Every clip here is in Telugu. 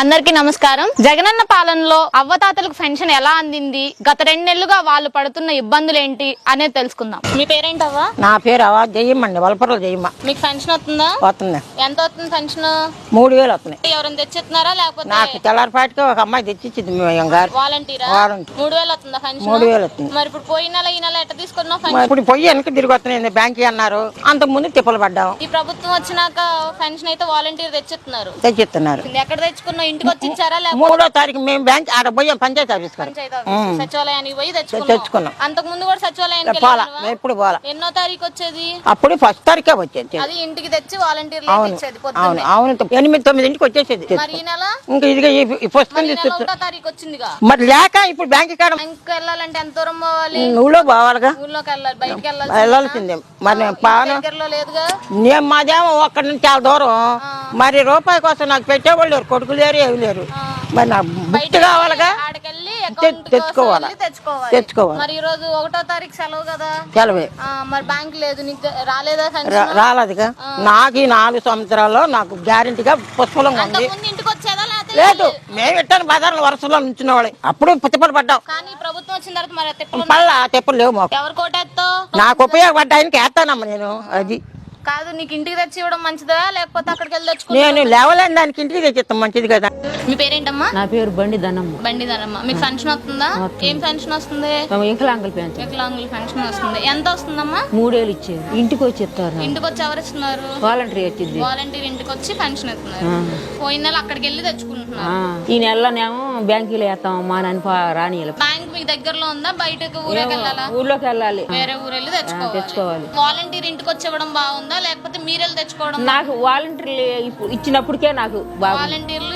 అందరికీ నమస్కారం. జగనన్న పాలనలో అవ్వతాతలకు పెన్షన్ ఎలా అందింది? గత రెండు నెలలుగా వాళ్ళు పడుతున్న ఇబ్బందులు ఏంటి అనేది తెలుసుకుందాం. మీ పేరేంటవ్వా నా పేరు అవా జయమ్మండి వలపరలో జయమ్మ మీకు పెన్షన్ వస్తుందా? వస్తుంది. ఎంత వస్తుంది పెన్షన్? మూడు వేలు వస్తున్నాయి. ఎవరైనా తెచ్చిస్తున్నారా లేకపోతే? నాకు తెల్లారిపాటికి ఒక అమ్మాయి తెచ్చిచ్చింది మేము గారు. వాలంటీరా? వారంటీ. మూడు వేలు వస్తుందా పెన్షన్? మూడు వేలు వస్తుంది. మరి ఇప్పుడు పోయిన నెల ఈ నెల ఎట్ట పెన్షన్? ఇప్పుడు పొయ్యి వెనక్కి తిరిగి వస్తున్నాయి బ్యాంకి అన్నారు. అంతకు ముందు తిప్పలు పడ్డాం. ఈ ప్రభుత్వం వచ్చినాక పెన్షన్ అయితే వాలంటీర్ తెచ్చిస్తున్నారు. తెచ్చిస్తున్నారు. ఎక్కడ తెచ్చుకున్నావు? ఇంటికి వచ్చి ఇచ్చారా లేకపోతే మూడో తారీఖు మేము బ్యాంక్ ఆడ పోయాం పంచాయతీ ఆఫీస్ కాడ పంచాయతీ ఆఫీస్ సచివాలయానికి పోయి తెచ్చుకున్నాం. అంతకు ముందు కూడా సచివాలయానికి పోలా వెళ్ళావా? ఎప్పుడు పోలా. ఎన్నో తారీఖు వచ్చేది? అప్పుడు ఫస్ట్ తారీఖే వచ్చేది. అది ఇంటికి తెచ్చి వాలంటీర్లు అవును ఇచ్చేది అవును పొద్దున్నే అవును ఎనిమిది తొమ్మిది ఇంటికి వచ్చేసేది. మరి ఈ నెల? ఇంకా ఇదిగా ఈ- ఈ పుస్తకం ఈ నెల తీసుకొచ్చు ఒకటో తారీఖు వచ్చిందిగా. మరి లేక ఇప్పుడు బ్యాంక్ కాడ బ్యాంక్ వెళ్ళాలంటే ఎంత దూరం పోవాలి? నువ్వులో పోవాలిగా. ఊళ్ళోకి వెళ్ళాలి బయటికి వెళ్ళాలి వెళ్ళాల్సిందే మరి నేను పాను దగ్గరలో లేదుగా? నేను మాదేమో ఒక్కడి నుంచి చాలా దూరం. మరి రూపాయి కోసం నాకు పెట్టేవాళ్ళు లేరు కొడుకులు లేరు ఏమి లేరు. మరి నాకు బుక్ కావాలిగా తెచ్చుకోవాలా. తెచ్చుకోవాలి. మరి ఈ రోజు ఒకటో తారీఖు సెలవు కదా? సెలవే. మరి బ్యాంక్ లేదు. నీకు రాలేదా రాలేదుగా. నాకు ఈ నాలుగు సంవత్సరాల్లో నాకు గ్యారంటీగా పుష్పలంగా ఉంది. లేదు. మేము ఇట్టాను బజార్ల వరుసలో నుంచిన వాళ్ళు. అప్పుడు పుచ్చపడి పడ్డాం. కానీ ప్రభుత్వం వచ్చిన తర్వాత మరి తిప్పలు తెప్పులు లేవు మాకు. ఎవరు కోటేస్తావు నాకు ఉపయోగపడ్డాయనికి వేస్తానమ్మా నేను అది. కాదు నీకు ఇంటికి తెచ్చి ఇవ్వడం మంచిదా? లేకపోతే అక్కడికి వెళ్ళి తెచ్చుకో నేను లేవలేని దానికి ఇంటికి తెచ్చిస్తాం మంచిది కదా. మీ పేరేంటమ్మా? నా పేరు బండి ధనమ్మ. బండిదానమ్మ మీకు పెన్షన్ వస్తుందా? ఏం పెన్షన్ వస్తుంది? వికలాంగుల పెన్షన్ వస్తుంది. ఎంత వస్తుందమ్మా? మూడేళ్ళు ఇచ్చేది. ఇంటికి వచ్చి ఇస్తారు. ఇంటికి వచ్చి ఎవరు ఇస్తున్నారు? వాలంటరీ వచ్చింది వాలంటీర్ ఇంటికి వచ్చి పెన్షన్ ఇస్తున్నారు పోయిన నెల అక్కడికి వెళ్ళి తెచ్చుకుంటున్నారు. ఈ నెలలోనేమో బ్యాంకులో వేస్తాం మా నాన్న రాని బ్యాంక్ మీకు దగ్గరలో ఉందా? బయటకు ఊరేకి వెళ్ళాలా? ఊర్లోకి వెళ్ళాలి. వేరే ఊరు వెళ్ళి తెచ్చుకోవాలి. తెచ్చుకోవాలి. వాలంటీర్ ఇంటికి వచ్చి ఇవ్వడం బాగుందా? లేకపోతే మీరు వెళ్ళి తెచ్చుకోవడం నాకు వాలంటరీ ఇచ్చినప్పటికే నాకు బాగా వాలంటీర్లు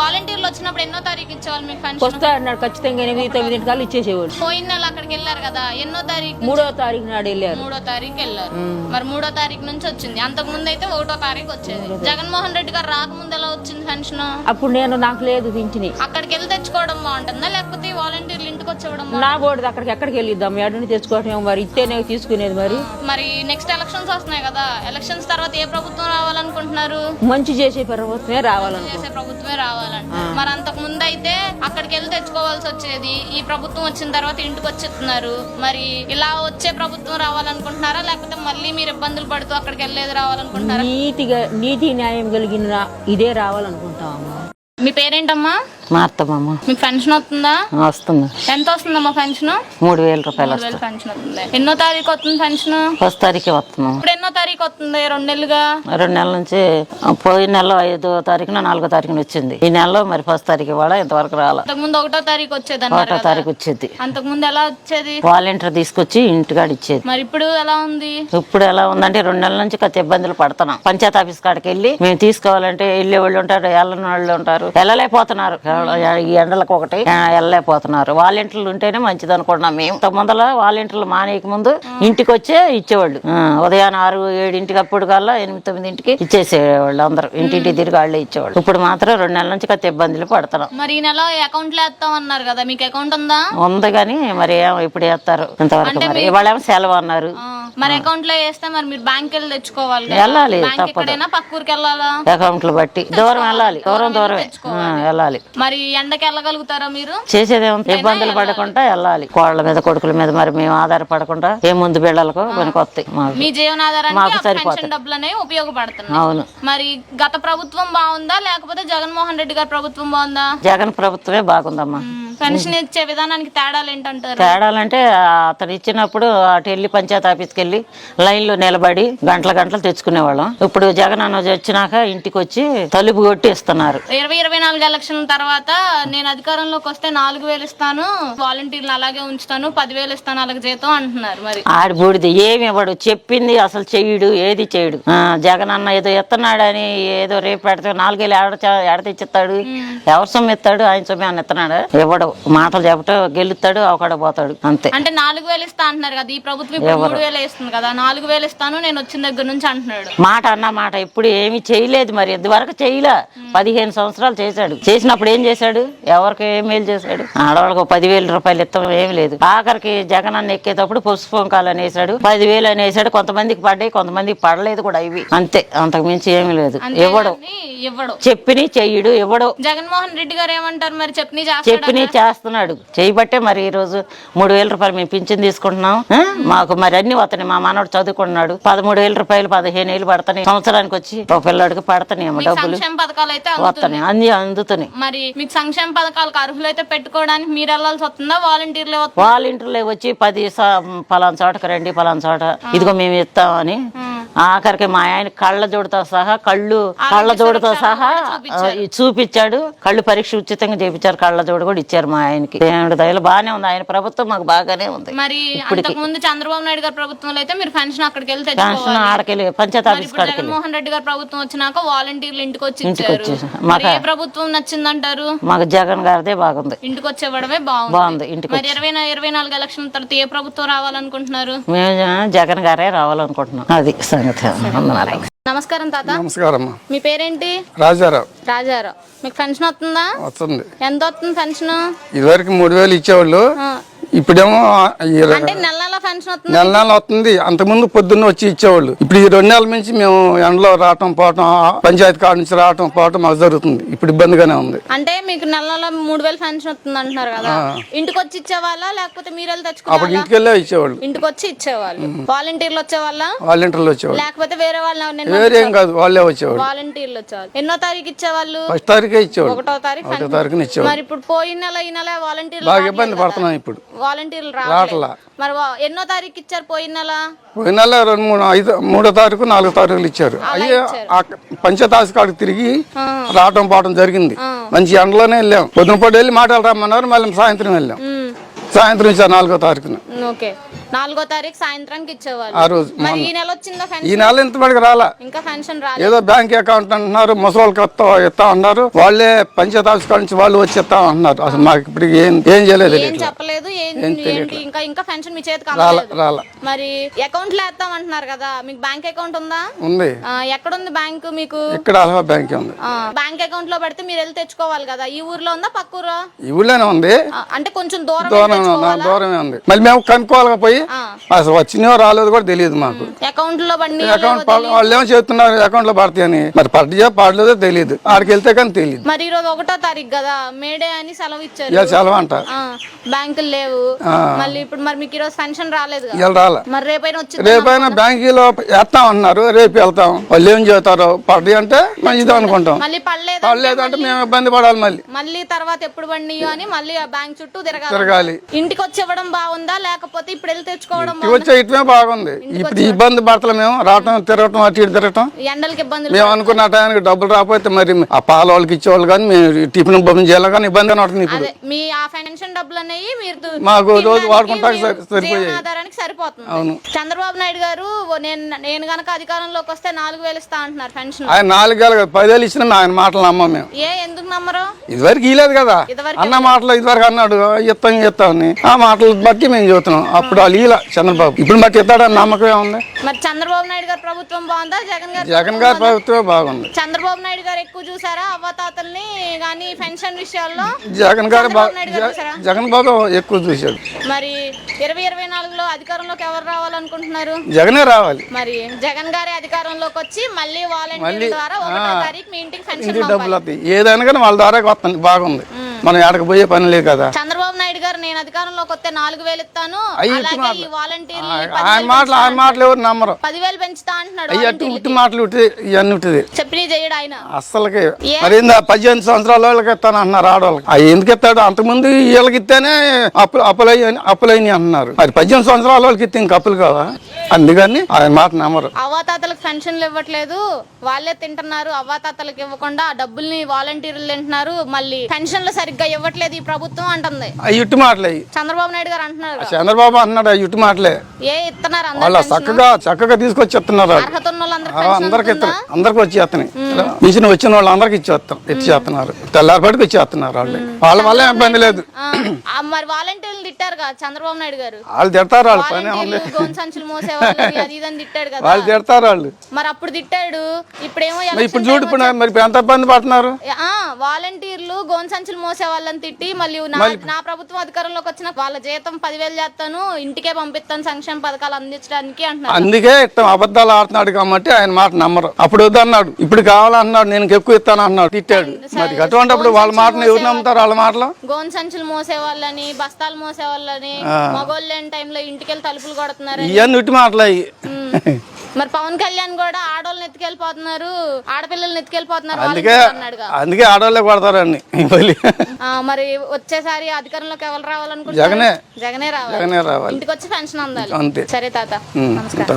వాలంటీర్లు వచ్చినప్పుడు ఎన్నో తారీఖు ఇచ్చేవాళ్ళు మీకు పెన్షన్ వస్తా అన్నాడు ఖచ్చితంగా ఎనిమిది తొమ్మిది కల్లా ఇచ్చేసేవాడు పోయిన నెల అక్కడికి వెళ్ళారు కదా ఎన్నో తారీఖు మూడో తారీఖు నాడు వెళ్ళారు. మూడో తారీఖు వెళ్ళారు. మరి మూడో తారీఖు నుంచి వచ్చింది. అంతకు ముందు అయితే ఒకటో తారీఖు వచ్చేది. జగన్మోహన్ రెడ్డి గారు రాకముందు ఎలా వచ్చింది పెన్షన్ అప్పుడు నేను నాకు లేదు పింఛని. అక్కడికి వెళ్ళి తెచ్చుకోవడం బాగుంటుందా? లేకపోతే వాలంటీర్లు ఇంటికి వచ్చి ఇవ్వడం నా బోర్డు అక్కడికి ఎక్కడికి వెళ్ళిద్దాం? ఎడని తెచ్చుకోవటం మరి. ఇస్తేనే తీసుకునేది మరి. మరి నెక్స్ట్ ఎలక్షన్స్ వస్తున్నాయి కదా. ఎలక్షన్స్ తర్వాత ఏ ప్రభుత్వం రావాలనుకుంటున్నారు? మంచి చేసే ప్రభుత్వమే రావాలనుకో ప్రభుత్వమే రావాలంట మరి అంతకు ముందు అయితే అక్కడికి వెళ్ళి తెచ్చుకోవాల్సి వచ్చేది. ఈ ప్రభుత్వం వచ్చిన తర్వాత ఇంటికి వచ్చేస్తున్నారు. మరి ఇలా వచ్చే ప్రభుత్వం రావాలనుకుంటున్నారా? లేకపోతే మళ్ళీ మీరు ఇబ్బందులు పడుతూ అక్కడికి వెళ్ళేది రావాలనుకుంటున్నారా? నీతిగా నీతి న్యాయం కలిగిన ఇదే రావాలనుకుంటామమ్మా మీ పేరేంటమ్మా? మా అత్తమ్మ మీకు పెన్షన్ వస్తుందా? వస్తుంది. ఎంత వస్తుందమ్మా పెన్షన్? మూడు వేల రూపాయలు వేలు పెన్షన్ వస్తుంది. ఎన్నో తారీఖు వస్తుంది పెన్షన్? ఫస్ట్ తారీఖే వస్తున్నాం ఇప్పుడు ఎన్నో తారీఖు వస్తుంది? రెండు నెలలుగా? రెండు నెలల నుంచి పోయిన నెల ఐదో తారీఖున నాలుగో తారీఖున వచ్చింది. ఈ నెలలో మరి ఫస్ట్ తారీఖు ఇవాళ ఇంతవరకు రాల. ముందు ఒకటో తారీఖు వచ్చేది ఒకటో తారీఖు వచ్చేది. అంతకు ముందు ఎలా వచ్చేది? వాలంటీర్ తీసుకొచ్చి ఇంటికాడ ఇచ్చేది. మరి ఇప్పుడు ఎలా ఉంది? ఇప్పుడు ఎలా ఉందంటే రెండు నెలల నుంచి కొత్త ఇబ్బందులు పడుతున్నాం. పంచాయత్ ఆఫీస్ కాడికి వెళ్ళి మేము తీసుకోవాలంటే వెళ్ళే వాళ్ళు ఉంటారు వెళ్ళని వాళ్ళు ఉంటారు. వెళ్ళలేకపోతున్నారు. ఈ ఎండలకు ఒకటి వెళ్ళలేకపోతున్నారు. వాలంటీర్లు ఉంటేనే మంచిది అనుకుంటున్నాం మేము. ముందల వాలంటీర్లు మానేయక ముందు ఇంటికి వచ్చే ఇచ్చేవాళ్ళు. ఆ, ఉదయాన్నే ఆరు ఏడింటికి అప్పుడు కల్లా ఎనిమిది తొమ్మిదింటికి ఇచ్చేసేవాళ్ళు అందరూ. ఇంటింటి తిరిగి వాళ్ళే ఇచ్చేవాళ్ళు. ఇప్పుడు మాత్రం రెండు నెలల నుంచి కొత్త ఇబ్బందులు పడుతున్నాం. మరి ఈ నెల అకౌంట్లో వేస్తాం అన్నారు కదా మీకు అకౌంట్ ఉందా? ఉంది కానీ మరి ఏమో ఇప్పుడు వేస్తారు. ఇంతవరకు మరి ఇవాళ ఏమో సెలవు అన్నారు. మరి అకౌంట్లో వేస్తే మరి మీరు బ్యాంక్ వెళ్ళి తెచ్చుకోవాలి. వెళ్ళాలి తప్పదు. ఎక్కడైనా పక్క ఊరికి వెళ్ళాలా? అకౌంట్లు బట్టి. దూరం వెళ్ళాలి. దూరం దూరమే. ఆ, వెళ్ళాలి. మరి ఎండకి వెళ్ళగలుగుతారా మీరు? చేసేదేమో ఇబ్బందులు పడకుండా వెళ్ళాలి. కోళ్ళ మీద కొడుకుల మీద మరి మేము ఆధారపడకుండా ఏ ముందు బిళ్ళలకు పనికి వస్తాయి మాకు. మీ జీవనాధారానికి. పెన్షన్ డబ్బులు అనేవి ఉపయోగపడుతున్నాయి. అవును. మరి గత ప్రభుత్వం బాగుందా? లేకపోతే జగన్మోహన్ రెడ్డి గారి ప్రభుత్వం బాగుందా? జగన్ ప్రభుత్వమే బాగుందమ్మా. పెన్షన్ ఇచ్చే విధానానికి తేడాలు ఏంటంటారు? తేడాలంటే అతను ఇచ్చినప్పుడు అటు వెళ్ళి పంచాయతీ ఆఫీస్కి వెళ్ళి లైన్లో నిలబడి గంటల గంటలు తెచ్చుకునేవాళ్ళం. ఇప్పుడు జగన్ అన్న వచ్చినాక ఇంటికి వచ్చి తలుపు కొట్టి ఇస్తున్నారు ఇరవై ఇరవై నాలుగు ఎలక్షన్ తర్వాత నేను అధికారంలోకి వస్తే నాలుగు వేలు ఇస్తాను వాలంటీర్లు అలాగే ఉంచుతాను పదివేలు ఇస్తాను అలాగే జీతం అంటున్నారు మరి. ఆడి బూడిది ఏమి ఇవ్వడు. చెప్పింది అసలు చెయ్యడు ఏది చేయడు జగన్ అన్న ఏదో ఎత్తన్నాడని ఏదో రేపు పెడితే నాలుగేళ్ళు ఏడ చ- ఏడ తెచ్చిస్తాడు? ఎవరి సొమ్ము ఎత్తాడు? ఆయన సొమ్ము అని ఎత్తనాడు? ఇవ్వడు. ఉండవు మాటలు చెప్పటం గెలుస్తాడు అవకాడ పోతాడు అంతే. అంటే నాలుగు వేలు ఇస్తా అంటున్నారు కదా ఈ ప్రభుత్వం ఇప్పుడు మూడు వేలు ఇస్తుంది కదా నాలుగు వేలు ఇస్తాను నేను వచ్చిన దగ్గర నుంచి అంటున్నాడు. మాట అన్న మాట ఎప్పుడు ఏమీ చేయలేదు మరి ఇంతవరకు చేయలే. పదిహేను సంవత్సరాలు చేశాడు. చేసినప్పుడు ఏం చేశాడు? ఎవరికి ఏం మేలు చేశాడు? ఆడవాళ్ళకి ఒక పదివేల రూపాయలు ఇస్తాం ఏం లేదు. ఆఖరికి జగన్ అన్న ఎక్కేటప్పుడు పసుపు పొంకాలు అనేసాడు పదివేలు అనేసాడు కొంతమందికి పడ్డాయి కొంతమందికి పడలేదు కూడా ఇవి. అంతే అంతకు మించి ఏమీ లేదు. ఇవ్వడు అంతేగాని ఇవ్వడు చెప్పిని చెయ్యడు ఇవ్వడు జగన్మోహన్ రెడ్డి గారు ఏమంటారు మరి? చెప్పని చెప్పిని చేస్తున్నాడు. చేయబట్టే మరి ఈ రోజు మూడు వేల రూపాయలు మేము పింఛన్ తీసుకుంటున్నాం? మాకు మరి అన్ని వస్తున్నాయి మా మనవడు చదువుకున్నాడు పదమూడు వేల రూపాయలు పదిహేను వేలు పడతాయి సంవత్సరానికి వచ్చి ఒక పిల్లాడికి పడతానేమో డబ్బులు. సంక్షేమ పథకాలు అయితే అందుతున్నాయి. వస్తున్నాయి అన్ని అందుతున్నాయి. మరి మీకు సంక్షేమ పథకాలకు అర్హులైతే పెట్టుకోవడానికి మీరు వెళ్ళాల్సి వస్తుందా? వాలంటీర్లే ఇంట్లో వచ్చి పది పలానా చోటకి రండి పలానా చోట ఇదిగో మేము ఇస్తామని ఆఖరికి మా ఆయన కళ్ళ జోడుతో సహా కళ్ళు కళ్ళ జోడుతో సహా చూపించాడు. కళ్ళు పరీక్ష ఉచితంగా చేపించారు కళ్ళ జోడు కూడా ఇచ్చారు మా ఆయనకి. దేవుడి దయలు బాగానే ఉంది. ఆయన ప్రభుత్వం మాకు బాగానే ఉంది. మరి ముందు చంద్రబాబు నాయుడు గారి ప్రభుత్వంలో అయితే మీరు పెన్షన్ అక్కడికి తెచ్చుకోవాలి. పెన్షన్ ఆడకెళ్ళి పంచాయతీ ఆఫీస్ జగన్మోహన్ రెడ్డి గారి ప్రభుత్వం వచ్చినాక వాలంటీర్లు ఇంటికి వచ్చి ఏ ప్రభుత్వం నచ్చిందంటారు? మాకు జగన్ గారిదే బాగుంది. ఇంటికి వచ్చి ఇవ్వడమే బాగుంది. బాగుంది ఇంటికి మరి ఇరవై ఇరవై నాలుగు ఎలక్షన్ తర్వాత ఏ ప్రభుత్వం రావాలనుకుంటున్నారు? మేము జగన్ గారే రావాలనుకుంటున్నాం. అది సంగతి వందనాలు. నమస్కారం తాత. నమస్కారం. మీ పేరేంటి? రాజారావు. రాజారావు. మీకు పెన్షన్ వస్తుందా? వస్తుంది. ఎంత వస్తుంది పెన్షన్? ఇదివరకు మూడు వేలు ఇచ్చేవాళ్ళు. ఇప్పుడేమో అంటే నెల నెల పెన్షన్ వస్తుంది. నెల నెల వస్తుంది. అంతకుముందు పొద్దున్న వచ్చి ఇచ్చేవాళ్ళు. ఇప్పుడు ఈ రెండు నెలల నుంచి మేము ఎండలో రావటం పోవటం పంచాయతీ కాడ నుంచి రావటం పోవటం మాకు జరుగుతుంది. ఇప్పుడు ఇబ్బందిగానే ఉంది. అంటే మీకు నెల నెల మూడు వేలు పెన్షన్ వస్తుంది అంటున్నారు కదా. ఇంటికి వచ్చి ఇచ్చేవాళ్ళ? లేకపోతే మీరు వెళ్ళి అప్పుడు ఇంటికి వెళ్ళే ఇచ్చేవాళ్ళు. ఇంటికి వచ్చి ఇచ్చేవాళ్ళు వాలంటీర్లు వచ్చేవాళ్ళ? వాలంటీర్లు వచ్చేవాళ్ళు. లేకపోతే వేరే వాళ్ళు వేరేం కాదు వాళ్ళే వచ్చేవాళ్ళు. వాలంటీర్లు వచ్చేవాళ్ళు. ఎన్నో తారీఖు ఇచ్చేవాళ్ళు? ఫస్ట్ తారీఖే ఇచ్చేవాళ్ళు. ఒకటో తారీఖు ఒకటో తారీఖున ఇచ్చేవాళ్ళు. మరి ఇప్పుడు పోయిన నెల ఈ నెల వాలంటీర్లు బాగా ఇబ్బంది పడుతున్నాం ఇప్పుడు. వాలంటీర్లు రావట్లా. మరి ఎన్నో తారీఖు ఇచ్చారు పోయిన నెల? పోయిన నెల రెండు మూడు ఐదు మూడో తారీఖు నాలుగో తారీఖులు ఇచ్చారు. అయ్యి ఆఫీస్ కాడికి తిరిగి రావటం పోవటం జరిగింది. మంచి ఎండలోనే వెళ్ళాం. పొద్దున పూట వెళ్ళి మాటలు రమ్మన్నారు మళ్ళీ సాయంత్రం వెళ్ళాం. సాయంత్రం ఇచ్చారు నాలుగో తారీఖున. ఓకే. నాలుగో తారీఖు సాయంత్రానికి ఇచ్చేవాళ్ళు. ఆ రోజు మరి ఈ నెల వచ్చిందా ఈ పెన్షన్ నెల ఇంతవరకు రాలా. ఇంకా పెన్షన్ రాలేదు. ఏదో బ్యాంక్ అకౌంట్ అంటున్నారు ముసలికి వస్తా ఇస్తా అన్నారు. వాళ్ళే పంచాయతీ ఆఫీస్ కాడ నుంచి వాళ్ళు వచ్చి ఇస్తా అంటున్నారు అసలు మాకు ఇప్పుడు ఏం ఏం చేయలేదు ఏం. చెప్పలేదు ఏం ఏంటి? ఇంకా ఇంకా పెన్షన్ మీ చేతికి రాలా అందలేదు. రాలా. మరి అకౌంట్లో వేస్తాం అంటున్నారు కదా మీకు బ్యాంక్ అకౌంట్ ఉందా? ఉంది. ఆ, ఎక్కడుంది బ్యాంక్ మీకు? ఇక్కడ అలహా బ్యాంక్ ఉంది. ఆ, బ్యాంక్ అకౌంట్లో పెడితే మీరు వెళ్ళి తెచ్చుకోవాలి కదా. ఈ ఊర్లో ఉందా పక్క ఊరు? ఈ ఊళ్ళోనే ఉంది. అంటే కొంచెం దూరం దూరమే ఉంది. మళ్ళీ మేము కనుక్కోవాలి పోయి. అసలు వచ్చినో రాలేదు కూడా తెలియదు మాకు. అకౌంట్లో అకౌంట్ పడ- వాళ్ళు ఏమో చెప్తున్నారు అకౌంట్లో పడతాయని? మరి పడ్డా పడలేదో తెలియదు. ఆడికి వెళ్తే కానీ తెలియదు. మరి ఈ రోజు ఒకటో తారీఖు కదా మేడే అని సెలవు ఇచ్చారు. సెలవు అంట. బ్యాంకులు లేవు. మళ్ళీ ఇప్పుడు మరి మీకు ఈ రోజు పెన్షన్ రాలేదు రాలే. మరి రేపైనా వచ్చింది? రేపైనా బ్యాంకీలో వేస్తాం అన్నారు. రేపు వెళ్తాం. వాళ్ళు ఏం చెబుతారో పడ్డాయి అంటే మనం ఇది అనుకుంటాం. మళ్ళీ పడలేదు? పడలేదు అంటే మేము ఇబ్బంది పడాలి మళ్ళీ. మళ్ళీ తర్వాత ఎప్పుడు బండియో అని మళ్ళీ ఆ బ్యాంక్ చుట్టూ తిరగాలి. తిరగాలి. ఇంటికి వచ్చి ఇవ్వడం బాగుందా? లేకపోతే ఇప్పుడు వెళ్ళి తెచ్చుకోవడం వచ్చే ఇటువే బాగుంది. ఇప్పుడు ఇబ్బంది పడతలే మేము రావటం తిరగటం అటు ఇటు తిరగటం. ఎండలకి ఇబ్బందులు మేము అనుకున్న టైంకి డబ్బులు రాకపోతే మరి ఆ పాల వాళ్ళకి ఇచ్చేవాళ్ళు కానీ మేము టిఫిన్ బొమ్మ చేయాలి కానీ ఇబ్బంది అవుతుంది ఇప్పుడు. అదే మీ ఆ పెన్షన్ డబ్బులు అనేవి మీరు మాకు రోజు సరి- సరిపోయాయి. సరిపోతుంది. చంద్రబాబు నాయుడు గారు నేను నేను గనక అధికారంలోకి వస్తే నాలుగు వేలు ఇస్తా అంటున్నారు పెన్షన్ ఆయన నాలుగేళ్ళు కాదు, పదేళ్ళు ఇచ్చినా ఆయన మాటలు నమ్మం మేము. ఏ ఎందుకు నమ్మరు? ఇదివరకు ఇలేదు కదా. అన్న మాటలు ఇదివరకు అన్నాడు ఇస్తాం ఇస్తామని ఆ మాటలు బట్టి మేము చూస్తున్నాం అప్పుడు ఇలా చంద్రబాబు. ఇప్పుడు మాకు ఇస్తాడని నమ్మకం ఏముంది? మరి చంద్రబాబు నాయుడు గారి ప్రభుత్వం బాగుందా? జగన్ గారు జగన్ గారి ప్రభుత్వమే బాగుంది. చంద్రబాబు నాయుడు గారు ఎక్కువ చూసారా? అవ్వతాతల్ని కానీ పెన్షన్ విషయాల్లో? జగన్ గారు జగన్ బాబు ఎక్కువ చూశాడు. మరి ఇరవై ఇరవై నాలుగులో అధికారంలోకి ఎవరు రావాలనుకుంటున్నారు? జగనే రావాలి. మరి జగన్ గారి అధికారంలోకి వచ్చి మళ్ళీ వాలంటీర్ ద్వారా ఒకటో తారీఖు మీ ఇంటికి పెన్షన్. డబ్బులు వస్తాయి. ఏదైనా కానీ వాళ్ళ ద్వారా వస్తుంది బాగుంది. మనం ఎక్కడికి పోయే పని లేదు కదా. నాయుడు గారు నేను అధికారంలోకి వస్తే నాలుగు వేలు ఇస్తాను. అలాగే ఈ ఆయన మాటలు ఆయన మాటలు ఎవరు నమ్మరు. పదివేలు పెంచుతా అంటున్నాడు అయ్యి ఉట్టి మాటలు ఇవన్నీ ఉట్టిది చెప్పి చేయడు ఆయన. అస్సలకి మరి పద్దెనిమిది సంవత్సరాల వాళ్ళకి ఇస్తాను అంటున్నారు ఆడవాళ్ళకి. అవి ఎందుకు ఇస్తాడు? అంతకుముందు వీళ్ళకి ఇస్తేనే అప్పులు అప్పులయ్యి అప్పులైనవి అంటున్నారు. మరి పద్దెనిమిది సంవత్సరాల వాళ్ళకి ఇస్తే ఇంక అప్పులు కావా? అందుకని ఆయన మాట నమ్మరు. అవ్వాతాతలకు పెన్షన్లు ఇవ్వట్లేదు. వాళ్ళే తింటున్నారు. అవ్వాతాతలకు ఇవ్వకుండా డబ్బుల్ని వాలంటీర్లు తింటున్నారు. మళ్ళీ పెన్షన్లు సరిగ్గా ఇవ్వట్లేదు ఈ ప్రభుత్వం అంటుంది. ఇట్టు మాటలే. చంద్రబాబు నాయుడు గారు అంటున్నారు చంద్రబాబు అన్నాడు అవి ఇట్టు మాటలే. ఏ ఇస్తున్నారు? వాళ్ళ అందరు చక్కగా చక్కగా తీసుకొచ్చి ఇస్తున్నారు. అర్హత ఉన్న వాళ్ళందరూ అందరికి? ఇస్తారు అందరికి వచ్చి చేస్తున్నాయి. మిషన్ వచ్చిన వాళ్ళు అందరికి ఇచ్చేస్తాం ఇచ్చేస్తున్నారు తెల్లారిపాటికి ఇచ్చేస్తున్నారు వాళ్ళు. వాళ్ళ వల్ల ఇబ్బంది లేదు. మరి వాలంటీర్లు తిట్టారుగా చంద్రబాబు నాయుడు గారు? వాళ్ళు తిడతారు వాళ్ళు పని సంచులు మోసేవాళ్ళు అది ఇదని తిట్టాడు కదా. వాళ్ళు తిడతారు వాళ్ళు. మరి అప్పుడు తిట్టాడు. ఇప్పుడేమో ఇప్పుడు చూడు ఇప్పుడు మరి ఎంత ఇబ్బంది పడుతున్నారు? ఆ వాలంటీర్లు గోన్ సంచులు మోసే వాళ్ళని తిట్టి మళ్ళీ నా ప్రభుత్వం అధికారంలోకి వచ్చిన వాళ్ళ జీతం పదివేలు చేస్తాను ఇంటికే పంపిస్తాను సంక్షేమ పథకాలు అందించడానికి అంటున్నారు. అందుకే ఇష్టం అబద్ధాలు ఆడుతున్నాడు కాబట్టి ఆయన మాట నమ్మరు. అప్పుడు వద్దన్నాడు ఇప్పుడు కావాలన్నాడు నేను ఎక్కువ ఇస్తాను అన్నాడు తిట్టాడు. మరి అటువంటిప్పుడు వాళ్ళ మాటను ఎవరు నమ్ముతారు వాళ్ళ మాటలు? గోన్ సంచులు మోసే వాళ్ళని బస్తాలు మోసే వాళ్ళని మగోళ్ళు లేని టైంలో ఇంటికెళ్ళి తలుపులు కొడుతున్నారు ఇవన్నీ మాటలు మరి పవన్ కళ్యాణ్ కూడా ఆడోళ్ళని ఎత్తుకెళ్ళిపోతున్నారు ఆడపిల్లల్ని ఎత్తుకెళ్ళిపోతున్నారు అందుకే అందుకే ఆడవాళ్ళే ఆ, మరి వచ్చేసారి అధికారంలోకి ఎవరు రావాలనుకుంటున్నారు? జగనే. జగనే రావాలి. జగనే రావాలి. ఇంటికి వచ్చి పెన్షన్ అందాలి. అంతే. సరే తాత. నమస్కారం.